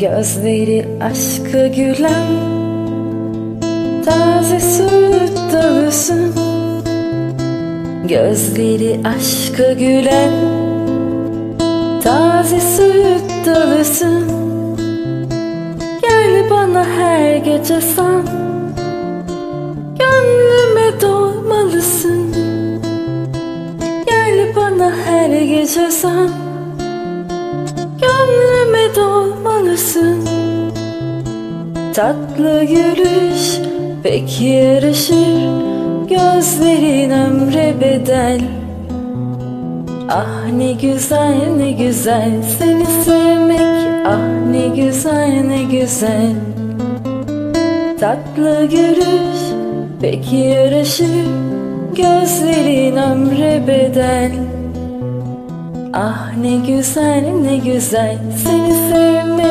Gözleri aşkı gülen Taze süt dolusun Gözleri aşkı gülen Taze süt dolusun Gel bana her gece sen Gönlüme dolmalısın. Gel bana her gece sen dolmalısın Tatlı gülüş pek yarışır. Gözlerin ömre bedel. Ah ne güzel ne güzel. Seni sevmek Ah ne güzel ne güzel. Tatlı gülüş pek yarışır. Gözlerin ömre bedel. Ah ne güzel ne güzel. Seni sevmek